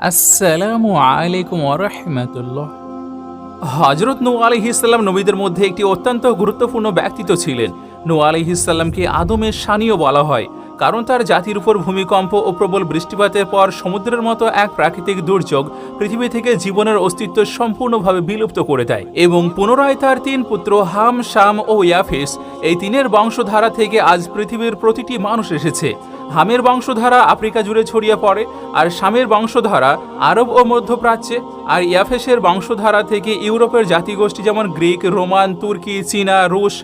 আসসালামু আলাইকুম ওরহমতুল্লাহ হজরত নু আলহিসাল্লাম নবীদের মধ্যে একটি অত্যন্ত গুরুত্বপূর্ণ ব্যক্তিত্ব ছিলেন। নু আলহিসাল্লামকে আদমের সানিও বলা হয়। কারণ তার জাতির উপর ভূমিকম্প ও প্রবল বৃষ্টিপাতের পর সমুদ্রের মতো এক প্রাকৃতিক দুর্যোগ পৃথিবী থেকে জীবনের অস্তিত্ব সম্পূর্ণভাবে বিলুপ্ত করে দেয় এবং পুনরায় তার তিন পুত্র হাম, শাম ও ইয়াফিস এই তিনের বংশধারা থেকে আজ পৃথিবীর প্রতিটি মানুষ এসেছে। হামের বংশধারা আফ্রিকা জুড়ে ছড়িয়ে পড়ে, আর শামের বংশধারা আরব ও মধ্যপ্রাচ্যে, আর ইয়াফেসের বংশধারা থেকে ইউরোপের জাতিগোষ্ঠী যেমন গ্রিক, রোমান, তুর্কি, চীনা, রুশ,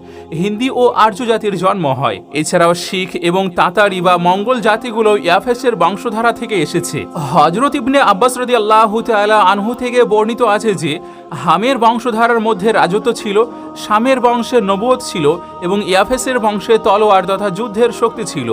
হিন্দি ও আর্য জাতির জন্ম হয়। এছাড়াও শিখ এবং তাতারি বা মঙ্গল জাতিগুলো ইয়াফেসের বংশধারা থেকে এসেছে। হজরত ইবনে আব্বাস রদি আল্লাহ তালা আনহু থেকে বর্ণিত আছে যে, হামের বংশধারার মধ্যে রাজত্ব ছিল, শামের বংশের নবুয়ত ছিল এবং ইয়াফেসের বংশে তলোয়ার তথা যুদ্ধের শক্তি ছিল।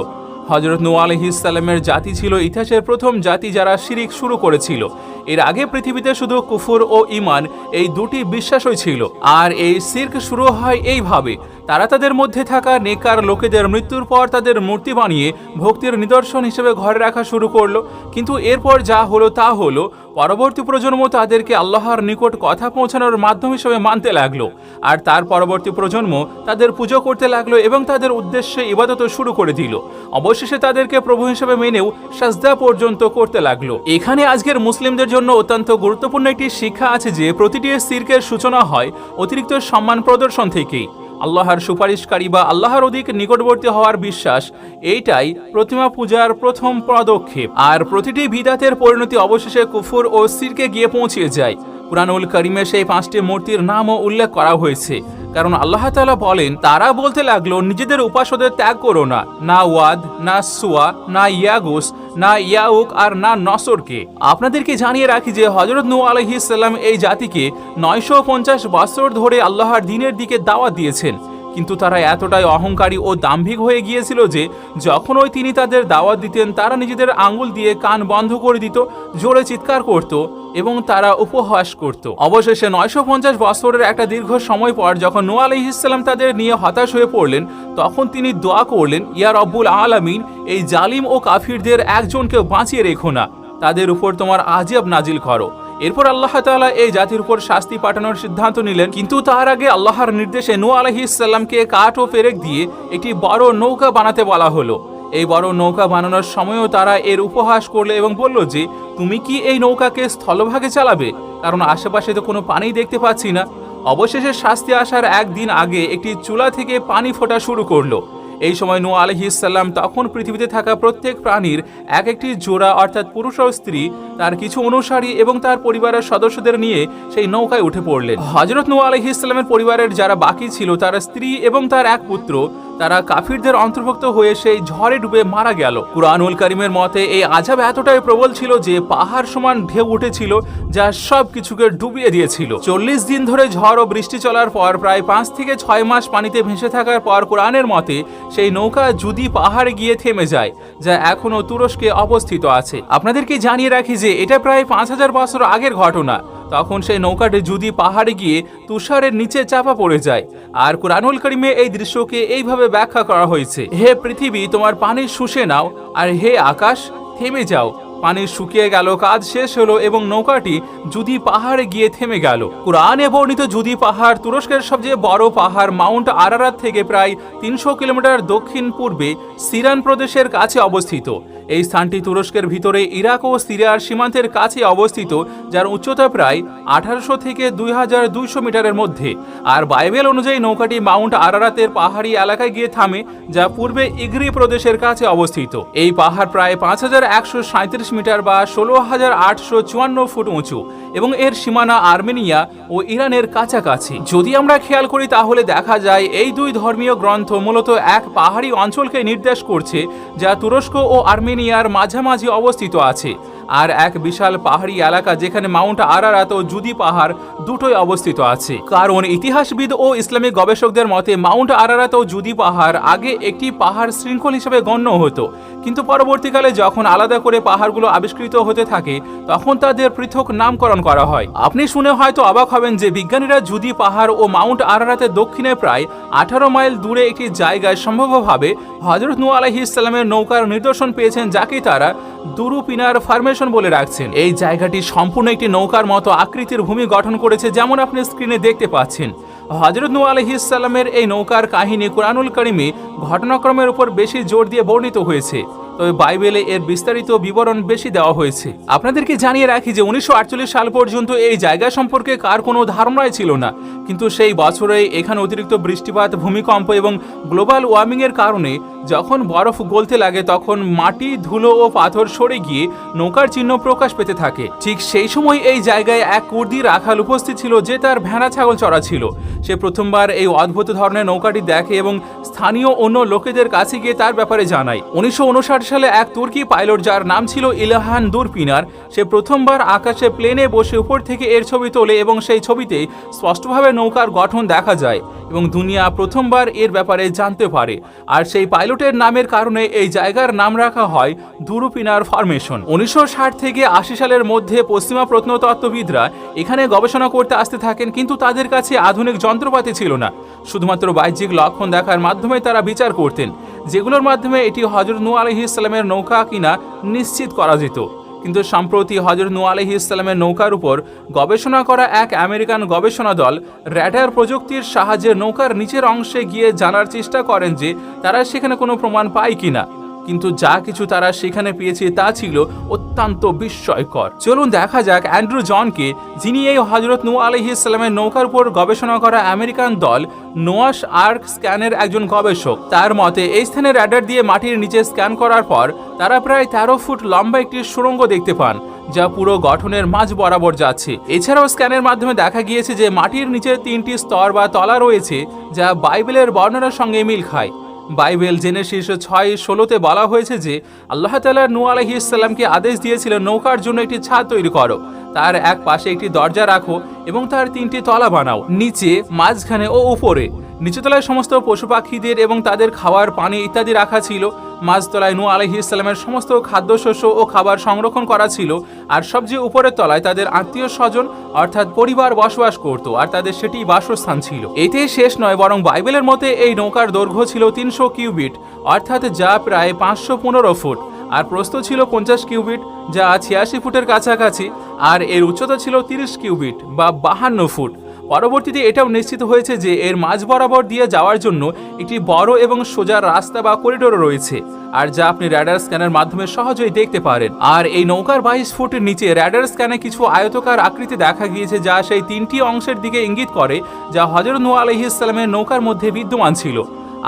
হজরত নু আলহিসাল্লামের জাতি ছিল ইতিহাসের প্রথম জাতি যারা শিরিক শুরু করেছিল। এর আগে পৃথিবীতে শুধু কুফুর ও ইমান এই দুটি বিশ্বাসই ছিল। আর এই সির্ক শুরু হয় এইভাবে। তারা তাদের মধ্যে থাকা নেকার লোকেদের মৃত্যুর পর তাদের মূর্তি বানিয়ে ভক্তির নিদর্শন হিসেবে ঘরে রাখা শুরু করল। কিন্তু এরপর যা হলো তা হলো, পরবর্তী প্রজন্ম তাদেরকে আল্লাহর নিকট কথা পৌঁছানোর মাধ্যম হিসেবে মানতে লাগল। আর তার পরবর্তী প্রজন্ম তাদের পুজো করতে লাগল এবং তাদের উদ্দেশ্যে ইবাদত শুরু করে দিল। অবশেষে তাদেরকে প্রভু হিসেবে মেনেও সাজদা পর্যন্ত করতে লাগল। এখানে আজকের মুসলিমদের জন্য অত্যন্ত গুরুত্বপূর্ণ একটি শিক্ষা আছে যে, প্রতিটি সির্কের সূচনা হয় অতিরিক্ত সম্মান প্রদর্শন থেকেই। আল্লাহর সুপারিশকারী বা আল্লাহর অধিক নিকটবর্তী হওয়ার বিশ্বাস, এইটাই প্রতিমা পূজার প্রথম পদক্ষেপ। আর প্রতিটি বিদাতের পরিণতি অবশেষে কুফুর ও সিরকে গিয়ে পৌঁছে যায়। কুরআনুল করিমে সেই পাঁচটি মূর্তির নামও উল্লেখ করা হয়েছে। কারণ আল্লাহ তাআলা বলেন, তারা বলতে লাগল, নিজেদের উপাসদের ত্যাগ করো না। না ওয়াদ, না সুয়া না ইয়াগুস না ইয়াউক আর না নসরকে। আপনাদেরকে জানিয়ে রাখি যে হজরত নু আলহিসাল্লাম এই জাতিকে নয়শো পঞ্চাশ বছর ধরে আল্লাহর দিনের দিকে দাওয়াত দিয়েছেন। কিন্তু তারা এতটাই অহংকারী ও দাম্ভিক হয়ে গিয়েছিল যে যখন ওই তিনি তাদের দাওয়াত দিতেন, তারা নিজেদের আঙুল দিয়ে কান বন্ধ করে দিত, জোরে চিৎকার করত। এবং তারা উপহাস করত। অবশেষে নয়শো পঞ্চাশ বছরের একটা দীর্ঘ সময় পর যখন নোয়া আলহিসাল্লাম তাদের নিয়ে হতাশ হয়ে পড়লেন, তখন তিনি দোয়া করলেন, ইয়া রব্বুল আলামিন, এই জালিম ও কাফিরদের একজনকে বাঁচিয়ে রেখো না। তাদের উপর তোমার আজব নাজিল করো। এরপর আল্লাহ তাআলা এই জাতির উপর শাস্তি পাঠানোর সিদ্ধান্ত নিলেন। কিন্তু তার আগে আল্লাহর নির্দেশে নূ আলহিসাল্লামকে কাঠ ও ফেরেক দিয়ে একটি বড় নৌকা বানাতে বলা হলো। এই বড় নৌকা বানানোর সময়ও তারা এর উপহাস করল এবং বলল যে, তুমি কি এই নৌকাকে স্থলভাগে চালাবে? কারণ আশেপাশে তো কোনো পানি দেখতে পাচ্ছি না। অবশেষে শাস্তি আসার একদিন আগে একটি চুলা থেকে পানি ফোটা শুরু করল। এই সময় নু আলহিসাল্লাম তখন পৃথিবীতে থাকা প্রত্যেক প্রাণীর এক একটি জোড়া অর্থাৎ পুরুষ ও স্ত্রী, তার কিছু অনুসারী এবং তার পরিবারের সদস্যদের নিয়ে সেই নৌকায় উঠে পড়লেন। হজরত নু আলহিসাল্লামের পরিবারের যারা বাকি ছিল, তার স্ত্রী এবং তার এক পুত্র তারা কাফিরদের অন্তর্ভুক্ত হয়ে সেই ঝড়ে ডুবে মারা গেল। কুরআনুল করিমের মতে, এই আজাব এতটাই প্রবল ছিল যে পাহাড় সমান ঢেউ উঠেছিল যা সব কিছুকে ডুবিয়ে দিয়েছিল। চল্লিশ দিন ধরে ঝড় ও বৃষ্টি চলার পর প্রায় পাঁচ থেকে ছয় মাস পানিতে ভেসে থাকার পর কোরআনের মতে, সেই নৌকা যদি পাহাড়ে গিয়ে থেমে যায়, যা এখনও তুরস্কে অবস্থিত আছে। আপনাদেরকে জানিয়ে রাখি যে এটা প্রায় পাঁচ হাজার বছর আগের ঘটনা? তখন সেই নৌকাটি যদি পাহাড়ে গিয়ে তুষারের নিচে চাপা পড়ে যায়। আর কোরআনুল করিমে এই দৃশ্যকে এইভাবে ব্যাখ্যা করা হয়েছে, হে পৃথিবী, তোমার পানি শুষে নাও, আর হে আকাশ, থেমে যাও। পানি শুকিয়ে গেল, কাজ শেষ হলো এবং নৌকাটি জুদি পাহাড়ে গিয়ে থেমে গেল। কোরআনে বর্ণিত জুদি পাহাড় তুরস্কের সবচেয়ে বড় পাহাড় মাউন্ট আরারাত থেকে প্রায় তিনশো কিলোমিটার দক্ষিণ পূর্বে সিরান প্রদেশের কাছে অবস্থিত। এই স্থানটি তুরস্কের ভিতরে ইরাক ও সিরিয়ার সীমান্তের কাছে অবস্থিত, যার উচ্চতা প্রায় আঠারোশো থেকে দুই হাজার দুইশো মিটারের মধ্যে। আর বাইবেল অনুযায়ী নৌকাটি মাউন্ট আরারাতের পাহাড়ি এলাকায় গিয়ে থামে, যা পূর্বে ইগরি প্রদেশের কাছে অবস্থিত। এই পাহাড় প্রায় পাঁচ হাজার একশো সাঁত্রিশ মিটার বা ষোলো হাজার আটশো চুয়ান্ন ফুট উঁচু এবং এর সীমানা আর্মেনিয়া ও ইরানের কাছাকাছি। যদি আমরা খেয়াল করি, তাহলে দেখা যায় এই দুই ধর্মীয় গ্রন্থ মূলত এক পাহাড়ি অঞ্চলকে নির্দেশ করছে, যা তুরস্ক ও আর্মেনিয়ার মাঝামাঝি অবস্থিত আছে। আর এক বিশাল পাহাড়ি এলাকা যেখানে মাউন্ট আরারাত ও জুদি পাহাড় দুটোই অবস্থিত আছে। কারণ ইতিহাসবিদ ও ইসলামিক গবেষকদের মতে, মাউন্ট আরারাত ও জুদি পাহাড় আগে একটি পাহাড় শৃঙ্খল হিসেবে গণ্য হতো। কিন্তু পরবর্তীকালে যখন আলাদা করে পাহাড়গুলো আবিষ্কৃত হতে থাকে, তখন তাদের পৃথক নামকরণ করা হয়। আপনি শুনে হয়তো অবাক হবেন যে বিজ্ঞানীরা জুদি পাহাড় ও মাউন্ট আরারাতের দক্ষিণে প্রায় আঠারো মাইল দূরে একটি জায়গায় সম্ভবভাবে হজরত নু আলাহি ইসলামের নৌকার নিদর্শন পেয়েছেন, যাকে তারা দুরু পিনার ফার্মেশন বলে রাখছেন। এই জায়গাটি সম্পূর্ণ একটি নৌকার মতো আকৃতির ভূমি গঠন করেছে যেমন আপনি স্ক্রিনে দেখতে পাচ্ছেন। হজরত নু আলহিসাল্লামের এই নৌকার কাহিনী কোরআনুল করিমে ঘটনাক্রমের উপর বেশি জোর দিয়ে বর্ণিত হয়েছে। তবে বাইবেলে এর বিস্তারিত বিবরণ বেশি দেওয়া হয়েছে। আপনাদেরকে জানিয়ে রাখি যে উনিশশো আটচল্লিশ সাল পর্যন্ত এই জায়গা সম্পর্কে কার কোনো ধারণাই ছিল না। কিন্তু সেই বছরে এখানে অতিরিক্ত বৃষ্টিপাত, ভূমিকম্প এবং গ্লোবাল ওয়ার্মিং এর কারণে যখন বরফ গলতে লাগে তখন মাটি, ধুলো ও পাথর সরে গিয়ে নৌকার চিহ্ন প্রকাশ পেতে থাকে। ঠিক সেই সময় এই জায়গায় এক কুর্দি রাখাল উপস্থিত ছিল যে তার ভেড়া ছাগল চড়া ছিল। সে প্রথমবার এই অদ্ভুত ধরনের নৌকাটি দেখে এবং স্থানীয় অন্য লোকেদের কাছে গিয়ে তার ব্যাপারে জানায়। উনিশশো সালে এক তুর্কি পাইলট যার নাম ছিল ইলাহান দুরপিনার, সে প্রথমবার আকাশে প্লেনে বসে উপর থেকে এর ছবি তোলে এবং সেই ছবিতে স্পষ্টভাবে নৌকার গঠন দেখা যায় এবং দুনিয়া প্রথমবার এর ব্যাপারে জানতে পারে। আর সেই পাইলটের নামের কারণে এই জায়গার নাম রাখা হয় দুরুপিনার ফরমেশন। উনিশশো ষাট থেকে আশি সালের মধ্যে পশ্চিমা প্রত্নতত্ত্ববিদরা এখানে গবেষণা করতে আসতে থাকেন, কিন্তু তাদের কাছে আধুনিক যন্ত্রপাতি ছিল না। শুধুমাত্র বাহ্যিক লক্ষণ দেখার মাধ্যমে তারা বিচার করতেন। যেগুলোর মাধ্যমে এটি হজর নু আলহি ইসলামের নৌকা কিনা নিশ্চিত করা যেত। কিন্তু সম্প্রতি হজর নু আলহি ইসলামের নৌকার উপর গবেষণা করা এক আমেরিকান গবেষণা দল র্যাডার প্রযুক্তির সাহায্যে নৌকার নিচের অংশে গিয়ে জানার চেষ্টা করেন যে তারা সেখানে কোনো প্রমাণ পায় কিনা। কিন্তু যা কিছু তারা সেখানে পেয়েছে তা ছিল অত্যন্ত বিস্ময়কর। চলুন দেখা যাক অ্যান্ড্রু জনকে, যিনি এই হজরত নু আলহি ইসলামের নৌকার উপর গবেষণা করা আমেরিকান দল নোয়াস আর্ক স্ক্যানের একজন গবেষক। তার মতে, এই স্থানে র্যাডার দিয়ে মাটির নিচে স্ক্যান করার পর তারা প্রায় তেরো ফুট লম্বা একটি সুড়ঙ্গ দেখতে পান, যা পুরো গঠনের মাঝ বরাবর যাচ্ছে। এছাড়াও স্ক্যানের মাধ্যমে দেখা গিয়েছে যে মাটির নিচে তিনটি স্তর বা তলা রয়েছে, যা বাইবেলের বর্ণনার সঙ্গে মিল খায়। বাইবেল জেনেসিস ছয় ষোলোতে বলা হয়েছে যে, আল্লাহ তালা নু আলহি ইসলামকে আদেশ দিয়েছিলেন, নৌকার জন্য একটি ছাদ তৈরি করো। তার এক পাশে একটি দরজা রাখো এবং তার তিনটি তলা বানাও, নিচে, মাঝখানে ও উপরে। নিচতলায় সমস্ত পশু পাখিদের এবং তাদের খাওয়ার পানি ইত্যাদি রাখা ছিল। মাঝতলায় নু আলহি ইসলামের সমস্ত খাদ্যশস্য ও খাবার সংরক্ষণ করা ছিল, আর সবচেয়ে উপরের তলায় তাদের আত্মীয় স্বজন, অর্থাৎ পরিবার বসবাস করত, আর তাদের সেটি বাসস্থান ছিল। এতে শেষ নয়, বরং বাইবেলের মতে এই নৌকার দৈর্ঘ্য ছিল তিনশো কিউবিট, অর্থাৎ যা প্রায় পাঁচশো পনেরো ফুট, আর প্রস্থ ছিল পঞ্চাশ কিউবিট, যা ছিয়াশি ফুটের কাছাকাছি, আর এর উচ্চতা ছিল তিরিশ কিউবিট বা বাহান্ন ফুট। পরবর্তীতে এটাও নিশ্চিত হয়েছে যে এর মাঝ বরাবর দিয়ে যাওয়ার জন্য একটি বড় এবং সোজা রাস্তা বা করিডোরও রয়েছে, আর যা আপনি র্যাডার স্ক্যানের মাধ্যমে সহজেই দেখতে পারেন। আর এই নৌকার বাইশ ফুটের নিচে র্যাডার স্ক্যানে কিছু আয়তকার আকৃতি দেখা গিয়েছে যা সেই তিনটি অংশের দিকে ইঙ্গিত করে, যা হজরত নু আলহিসাল্লামের নৌকার মধ্যে বিদ্যমান ছিল।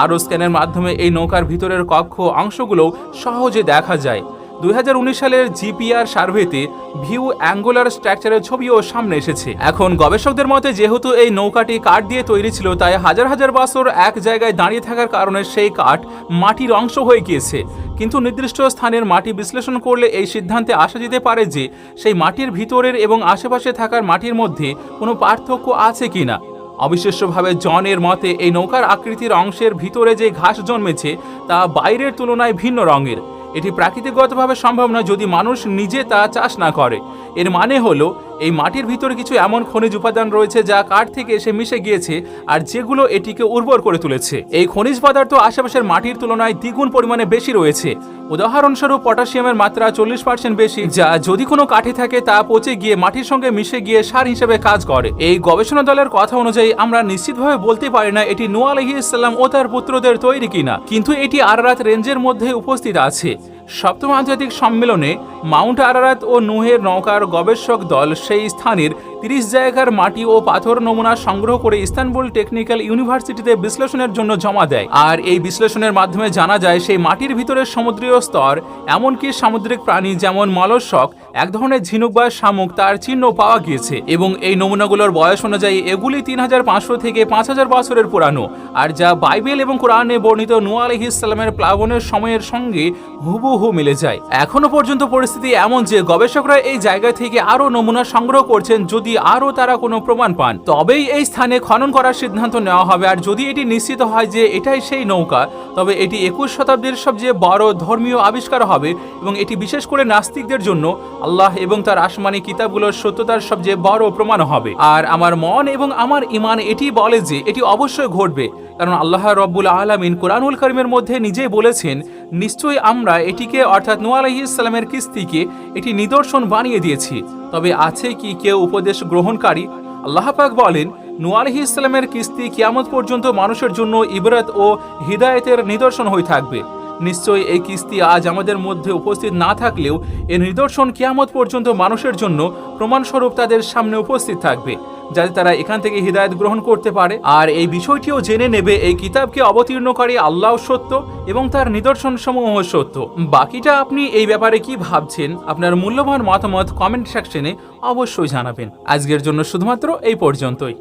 আরও স্ক্যানের মাধ্যমে এই নৌকার ভিতরের কক্ষ অংশগুলো সহজে দেখা যায়। দুই হাজার উনিশ সালের জিপিআর সার্ভেতে ভিউ অ্যাঙ্গুলার স্ট্রাকচারের ছবিও সামনে এসেছে। এখন গবেষকদের মতে, যেহেতু এই নৌকাটি কাঠ দিয়ে তৈরি ছিল, তাই হাজার হাজার বছর এক জায়গায় দাঁড়িয়ে থাকার কারণে সেই কাঠ মাটির অংশ হয়ে গিয়েছে। কিন্তু নির্দিষ্ট স্থানের মাটি বিশ্লেষণ করলে এই সিদ্ধান্তে আসা যেতে পারে যে, সেই মাটির ভিতরের এবং আশেপাশে থাকার মাটির মধ্যে কোনো পার্থক্য আছে কিনা। অবিশ্বাস্যভাবে জনের মতে, এই নৌকার আকৃতির অংশের ভিতরে যে ঘাস জন্মেছে, তা বাইরের তুলনায় ভিন্ন রঙের। এটি প্রাকৃতিকগতভাবে সম্ভব নয় যদি মানুষ নিজে তা চাষ না করে। এর মানে হলো এই মাটির ভিতরে কিছু এমন খনিজ উপাদান রয়েছে যা কাঠ থেকে এসে মিশে গিয়েছে আর যেগুলো এটিকে উর্বর করে তুলেছে। এই খনিজ পদার্থ আশেপাশের মাটির তুলনায় দ্বিগুণ পরিমাণে বেশি রয়েছে। উদাহরণস্বরূপ পটাশিয়ামের মাত্রা চল্লিশ পার্সেন্ট বেশি, যা যদি কোনো কাঠে থাকে তা পচে গিয়ে মাটির সঙ্গে মিশে গিয়ে সার হিসেবে কাজ করে। এই গবেষণা দলের কথা অনুযায়ী আমরা নিশ্চিতভাবে বলতে পারি না এটি নু আলহি ইসলাম ও তার পুত্রদের তৈরি কিনা, কিন্তু এটি আরারাত রেঞ্জের মধ্যে উপস্থিত আছে। সপ্তম আন্তর্জাতিক সম্মেলনে মাউন্ট আরারাত ও নুহের নৌকার গবেষক দল সেই স্থানের তিরিশ জায়গার মাটি ও পাথর নমুনা সংগ্রহ করে ইস্তানবুল টেকনিক্যাল ইউনিভার্সিটিতে বিশ্লেষণের জন্য জমা দেয়। আর এই বিশ্লেষণের মাধ্যমে জানা যায়, সেই মাটির ভিতরের সমুদ্রীয় স্তর, এমনকি সামুদ্রিক প্রাণী যেমন মলস্বক এক ধরনের ঝিনুক বা শামুক তার চিহ্ন পাওয়া গিয়েছে এবং এই নমুনাগুলোর বয়স অনুযায়ী এগুলি তিন হাজার পাঁচশো থেকে পাঁচ হাজার বছরের পুরানো। আর যা বাইবেল এবং কোরআনে বর্ণিত নু আলহি ইসলামের প্লাবনের সময়ের সঙ্গে হুবহু মিলে যায়। এখনও পর্যন্ত পরিস্থিতি এমন যে গবেষকরা এই জায়গা থেকে আরও নমুনা সংগ্রহ করছেন, যদি আরও তারা কোনো প্রমাণ পান, তবেই এই স্থানে খনন করার সিদ্ধান্ত নেওয়া হবে। আর যদি এটি নিশ্চিত হয় যে এটাই সেই নৌকা, তবে এটি একুশ শতাব্দীর সবচেয়ে বড় ধর্মীয় আবিষ্কার হবে এবং এটি বিশেষ করে নাস্তিকদের জন্য আল্লাহ এবং তার আসমানি কিতাবগুলোর সত্যতার সবচেয়ে বড় প্রমাণ হবে। আর আমার মন এবং আমার ইমান এটি বলে যে এটি অবশ্যই ঘটবে, কারণ আল্লাহ রব্বুল আলমিন কোরআনুল করিমের মধ্যে নিজেই বলেছেন নিশ্চয়ই আমরা এটিকে, অর্থাৎ নোয়াল ইসলামের কিস্তিকে এটি নিদর্শন বানিয়ে দিয়েছি। তবে আছে কি কেউ উপদেশ গ্রহণকারী? আল্লাহাক বলেন নোয়াল ইসলামের কিস্তি কিয়ামত পর্যন্ত মানুষের জন্য ইবরাত ও হৃদায়তের নিদর্শন হয়ে থাকবে। নিশ্চয়ই এই কিস্তি আজ আমাদের মধ্যে উপস্থিত না থাকলেও এর নিদর্শন কিয়ামত পর্যন্ত মানুষের জন্য প্রমাণস্বরূপ তাদের সামনে উপস্থিত থাকবে, যাতে তারা এখান থেকে হৃদায়ত গ্রহণ করতে পারে। আর এই বিষয়টিও জেনে নেবে এই কিতাবকে অবতীর্ণকারী আল্লাহ সত্য এবং তার নিদর্শন সমূহ সত্য। বাকিটা আপনি এই ব্যাপারে কি ভাবছেন, আপনার মূল্যবান মতামত কমেন্ট সেকশনে অবশ্যই জানাবেন। আজকের জন্য শুধুমাত্র এই পর্যন্তই।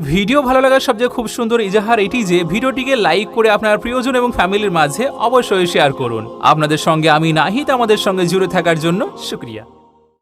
ভিডিও ভালো লাগার সবচেয়ে খুব সুন্দর ইজাহার এটি যে ভিডিওটিকে লাইক করে আপনার প্রিয়জন এবং ফ্যামিলির মাঝে অবশ্যই শেয়ার করুন। আপনাদের সঙ্গে আমি নাহিদ, আমাদের সঙ্গে জুড়ে থাকার জন্য শুক্রিয়া।